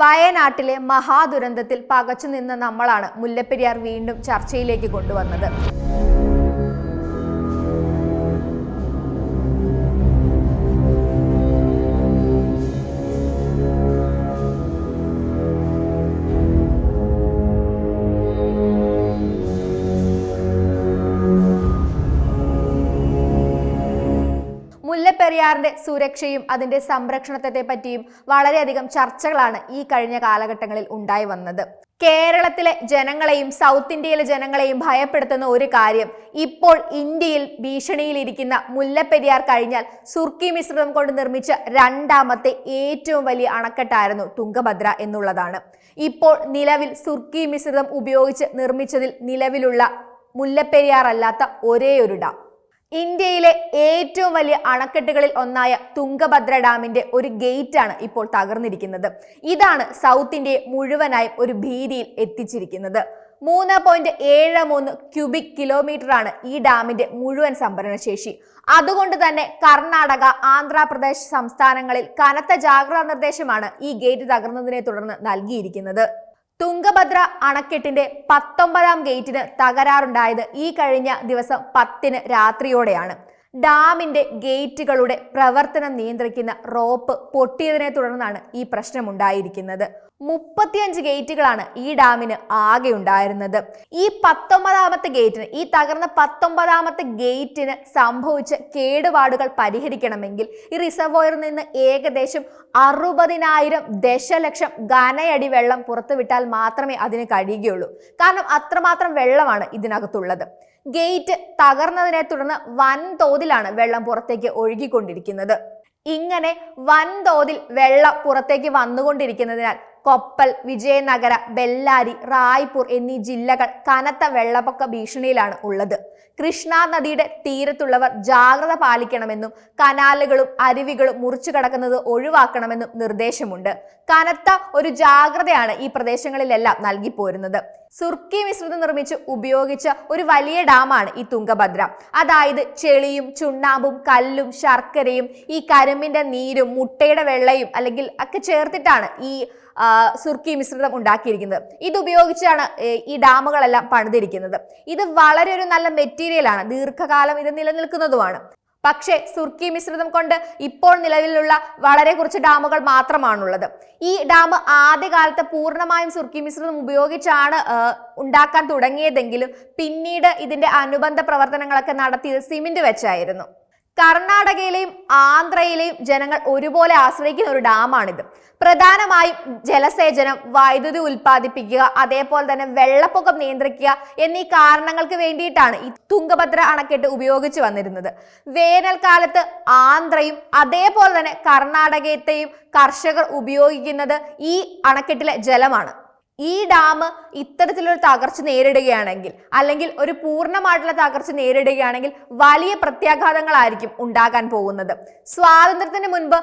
വയനാട്ടിലെ മഹാദുരന്തത്തിൽ പകച്ചു നിന്ന നമ്മളാണ് മുല്ലപ്പെരിയാർ വീണ്ടും ചർച്ചയിലേക്ക് കൊണ്ടുവന്നത്. മുല്ലപ്പെരിയാറിന്റെ സുരക്ഷയും അതിന്റെ സംരക്ഷണത്തെ പറ്റിയും വളരെയധികം ചർച്ചകളാണ് ഈ കഴിഞ്ഞ കാലഘട്ടങ്ങളിൽ ഉണ്ടായി വന്നത്. കേരളത്തിലെ ജനങ്ങളെയും സൗത്ത് ഇന്ത്യയിലെ ജനങ്ങളെയും ഭയപ്പെടുത്തുന്ന ഒരു കാര്യം ഇപ്പോൾ ഇന്ത്യയിൽ ഭീഷണിയിലിരിക്കുന്ന മുല്ലപ്പെരിയാർ കഴിഞ്ഞാൽ സുർക്കി മിശ്രിതം കൊണ്ട് നിർമ്മിച്ച രണ്ടാമത്തെ ഏറ്റവും വലിയ അണക്കെട്ടായിരുന്നു തുങ്കഭദ്ര എന്നുള്ളതാണ്. ഇപ്പോൾ നിലവിൽ സുർക്കി മിശ്രിതം ഉപയോഗിച്ച് നിർമ്മിച്ചതിൽ നിലവിലുള്ള മുല്ലപ്പെരിയാർ അല്ലാത്ത ഒരേ ഒരു ഡാം. ഇന്ത്യയിലെ ഏറ്റവും വലിയ അണക്കെട്ടുകളിൽ ഒന്നായ തുംഗഭദ്ര ഡാമിന്റെ ഒരു ഗേറ്റ് ആണ് ഇപ്പോൾ തകർന്നിരിക്കുന്നത്. ഇതാണ് സൗത്ത് ഇന്ത്യയെ മുഴുവനായും ഒരു ഭീതിയിൽ എത്തിച്ചിരിക്കുന്നത്. മൂന്ന് പോയിന്റ് ഏഴ് മൂന്ന് ക്യൂബിക് കിലോമീറ്റർ ആണ് ഈ ഡാമിന്റെ മുഴുവൻ സംഭരണശേഷി. അതുകൊണ്ട് തന്നെ കർണാടക ആന്ധ്രാപ്രദേശ് സംസ്ഥാനങ്ങളിൽ കനത്ത ജാഗ്രതാ നിർദ്ദേശമാണ് ഈ ഗേറ്റ് തകർന്നതിനെ തുടർന്ന് നൽകിയിരിക്കുന്നത്. തുംഗഭദ്ര അണക്കെട്ടിന്റെ പത്തൊമ്പതാം ഗേറ്റിന് തകരാറുണ്ടായത് ഈ കഴിഞ്ഞ ദിവസം പത്തിന് രാത്രിയോടെയാണ്. ഡാമിന്റെ ഗേറ്റുകളുടെ പ്രവർത്തനം നിയന്ത്രിക്കുന്ന റോപ്പ് പൊട്ടിയതിനെ തുടർന്നാണ് ഈ പ്രശ്നമുണ്ടായിരിക്കുന്നത്. മുപ്പത്തിയഞ്ച് ഗേറ്റുകളാണ് ഈ ഡാമിന് ആകെ ഉണ്ടായിരുന്നത്. ഈ പത്തൊമ്പതാമത്തെ ഗേറ്റിന് ഈ തകർന്ന പത്തൊമ്പതാമത്തെ ഗേറ്റിന് സംഭവിച്ച കേടുപാടുകൾ പരിഹരിക്കണമെങ്കിൽ ഈ റിസർവോയറിൽ നിന്ന് ഏകദേശം അറുപതിനായിരം ദശലക്ഷം ഘനയടി വെള്ളം പുറത്തുവിട്ടാൽ മാത്രമേ അതിന് കഴിയുകയുള്ളൂ. കാരണം അത്രമാത്രം വെള്ളമാണ് ഇതിനകത്തുള്ളത്. ഗേറ്റ് തകർന്നതിനെ തുടർന്ന് വൻതോതിലാണ് വെള്ളം പുറത്തേക്ക് ഒഴുകിക്കൊണ്ടിരിക്കുന്നത്. ഇങ്ങനെ വൻതോതിൽ വെള്ളം പുറത്തേക്ക് വന്നുകൊണ്ടിരിക്കുന്നതിനാൽ കൊപ്പൽ വിജയനഗര ബെല്ലാരി റായ്പൂർ എന്നീ ജില്ലകൾ കനത്ത വെള്ളപ്പൊക്ക ഭീഷണിയിലാണ് ഉള്ളത്. കൃഷ്ണ നദിയുടെ തീരത്തുള്ളവർ ജാഗ്രത പാലിക്കണമെന്നും കനാലുകളും അരുവികളും മുറിച്ചു കടക്കുന്നത് ഒഴിവാക്കണമെന്നും നിർദ്ദേശമുണ്ട്. കനത്ത ഒരു ജാഗ്രതയാണ് ഈ പ്രദേശങ്ങളിലെല്ലാം നൽകി പോരുന്നത് സുർക്കി മിശ്രിതം നിർമ്മിച്ച് ഉപയോഗിച്ച ഒരു വലിയ ഡാമാണ് ഈ തുങ്കഭദ്ര അതായത് ചെളിയും ചുണ്ണാമ്പും കല്ലും ശർക്കരയും ഈ കരിമ്പിന്റെ നീരും മുട്ടയുടെ വെള്ളയും അല്ലെങ്കിൽ ഒക്കെ ചേർത്തിട്ടാണ് ഈ സുർക്കി മിശ്രിതം ഉണ്ടാക്കിയിരിക്കുന്നത്. ഇതുപയോഗിച്ചാണ് ഈ ഡാമുകളെല്ലാം പണിതിരിക്കുന്നത്. ഇത് വളരെ ഒരു നല്ല മെറ്റീരിയലാണ് ദീർഘകാലം ഇത് നിലനിൽക്കുന്നതുമാണ്. പക്ഷേ സുർക്കി മിശ്രിതം കൊണ്ട് ഇപ്പോൾ നിലവിലുള്ള വളരെ കുറച്ച് ഡാമുകൾ മാത്രമാണുള്ളത്. ഈ ഡാം ആദ്യകാലത്ത് പൂർണമായും സുർക്കി മിശ്രിതം ഉപയോഗിച്ചാണ് ഉണ്ടാക്കാൻ തുടങ്ങിയതെങ്കിലും പിന്നീട് ഇതിന്റെ അനുബന്ധ പ്രവർത്തനങ്ങളൊക്കെ നടത്തിയത് സിമെന്റ് വെച്ചായിരുന്നു. കർണാടകയിലെയും ആന്ധ്രയിലെയും ജനങ്ങൾ ഒരുപോലെ ആശ്രയിക്കുന്ന ഒരു ഡാമാണിത്. പ്രധാനമായും ജലസേചനം വൈദ്യുതി ഉൽപ്പാദിപ്പിക്കുക അതേപോലെ തന്നെ വെള്ളപ്പൊക്കം നിയന്ത്രിക്കുക എന്നീ കാരണങ്ങൾക്ക് വേണ്ടിയിട്ടാണ് ഈ തുങ്കഭദ്ര അണക്കെട്ട് ഉപയോഗിച്ച് വന്നിരുന്നത്. വേനൽക്കാലത്ത് ആന്ധ്രയും അതേപോലെ തന്നെ കർണാടകത്തെയും കർഷകർ ഉപയോഗിക്കുന്നത് ഈ അണക്കെട്ടിലെ ജലമാണ്. ഈ ഡാം ഇത്തരത്തിലൊരു തകർച്ച നേരിടുകയാണെങ്കിൽ അല്ലെങ്കിൽ ഒരു പൂർണമായിട്ടുള്ള തകർച്ച നേരിടുകയാണെങ്കിൽ വലിയ പ്രത്യാഘാതങ്ങളായിരിക്കും ഉണ്ടാകാൻ പോകുന്നത്. സ്വാതന്ത്ര്യത്തിന് മുൻപ്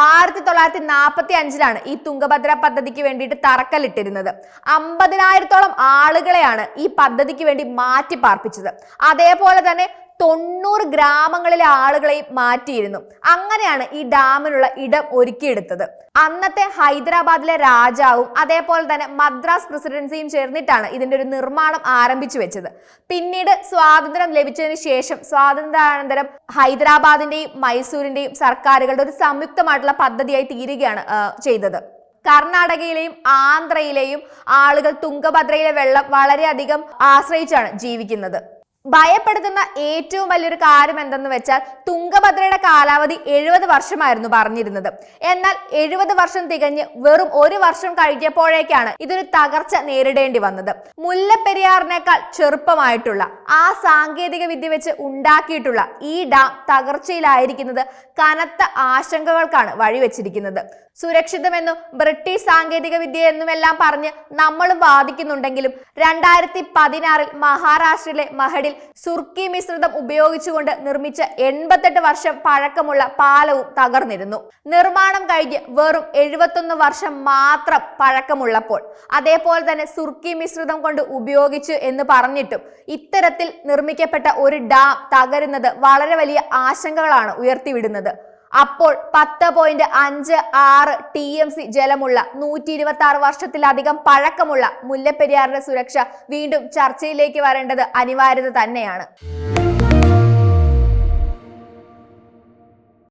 ആയിരത്തി തൊള്ളായിരത്തി നാൽപ്പത്തി അഞ്ചിലാണ് ഈ തുങ്കഭദ്ര പദ്ധതിക്ക് വേണ്ടിയിട്ട് തറക്കല്ലിട്ടിരുന്നത്. അമ്പതിനായിരത്തോളം ആളുകളെയാണ് ഈ പദ്ധതിക്ക് വേണ്ടി മാറ്റി പാർപ്പിച്ചത് അതേപോലെ തന്നെ തൊണ്ണൂറ് ഗ്രാമങ്ങളിലെ ആളുകളെയും മാറ്റിയിരുന്നു. അങ്ങനെയാണ് ഈ ഡാമിനുള്ള ഇടം ഒരുക്കിയെടുത്തത്. അന്നത്തെ ഹൈദരാബാദിലെ രാജാവും അതേപോലെ തന്നെ മദ്രാസ് പ്രസിഡൻസിയും ചേർന്നിട്ടാണ് ഇതിന്റെ ഒരു നിർമ്മാണം ആരംഭിച്ചു വെച്ചത്. പിന്നീട് സ്വാതന്ത്ര്യം ലഭിച്ചതിന് ശേഷം സ്വാതന്ത്ര്യാനന്തരം ഹൈദരാബാദിന്റെയും മൈസൂരിന്റെയും സർക്കാരുകളുടെ ഒരു സംയുക്തമായിട്ടുള്ള പദ്ധതിയായി തീരുകയാണ് ചെയ്തത്. കർണാടകയിലെയും ആന്ധ്രയിലെയും ആളുകൾ തുംഗഭദ്രയിലെ വെള്ളം വളരെയധികം ആശ്രയിച്ചാണ് ജീവിക്കുന്നത്. ഭയപ്പെടുത്തുന്ന ഏറ്റവും വലിയൊരു കാര്യം എന്തെന്ന് വെച്ചാൽ തുങ്കഭദ്രയുടെ കാലാവധി എഴുപത് വർഷമായിരുന്നു പറഞ്ഞിരുന്നത്. എന്നാൽ എഴുപത് വർഷം തികഞ്ഞ് വെറും ഒരു വർഷം കഴിഞ്ഞപ്പോഴേക്കാണ് ഇതൊരു തകർച്ച നേരിടേണ്ടി വന്നത്. മുല്ലപ്പെരിയാറിനേക്കാൾ ചെറുപ്പമായിട്ടുള്ള ആ സാങ്കേതിക വിദ്യ വെച്ച് ഉണ്ടാക്കിയിട്ടുള്ള ഈ ഡാം തകർച്ചയിലായിരിക്കുന്നത് കനത്ത ആശങ്കകൾക്കാണ് വഴിവെച്ചിരിക്കുന്നത്. സുരക്ഷിതമെന്നും ബ്രിട്ടീഷ് സാങ്കേതിക വിദ്യ എന്നുമെല്ലാം പറഞ്ഞ് നമ്മളും വാദിക്കുന്നുണ്ടെങ്കിലും രണ്ടായിരത്തി പതിനാറിൽ മഹാരാഷ്ട്രയിലെ മഹഡിൽ സുർക്കി മിശ്രിതം ഉപയോഗിച്ചുകൊണ്ട് നിർമ്മിച്ച എൺപത്തെട്ട് വർഷം പഴക്കമുള്ള പാലവും തകർന്നിരുന്നു. നിർമ്മാണം കഴിഞ്ഞ് വെറും എഴുപത്തൊന്ന് വർഷം മാത്രം പഴക്കമുള്ളപ്പോൾ അതേപോലെ തന്നെ സുർക്കി മിശ്രിതം കൊണ്ട് ഉപയോഗിച്ചു എന്ന് പറഞ്ഞിട്ടും ഇത്തരത്തിൽ നിർമ്മിക്കപ്പെട്ട ഒരു ഡാം തകരുന്നത് വളരെ വലിയ ആശങ്കകളാണ് ഉയർത്തിവിടുന്നത്. അപ്പോൾ പത്ത് പോയിന്റ് അഞ്ച് ആറ് ടി എം സി ജലമുള്ള നൂറ്റി ഇരുപത്തി ആറ് വർഷത്തിലധികം പഴക്കമുള്ള മുല്ലപ്പെരിയാറിന്റെ സുരക്ഷ വീണ്ടും ചർച്ചയിലേക്ക് വരേണ്ടത് അനിവാര്യത തന്നെയാണ്.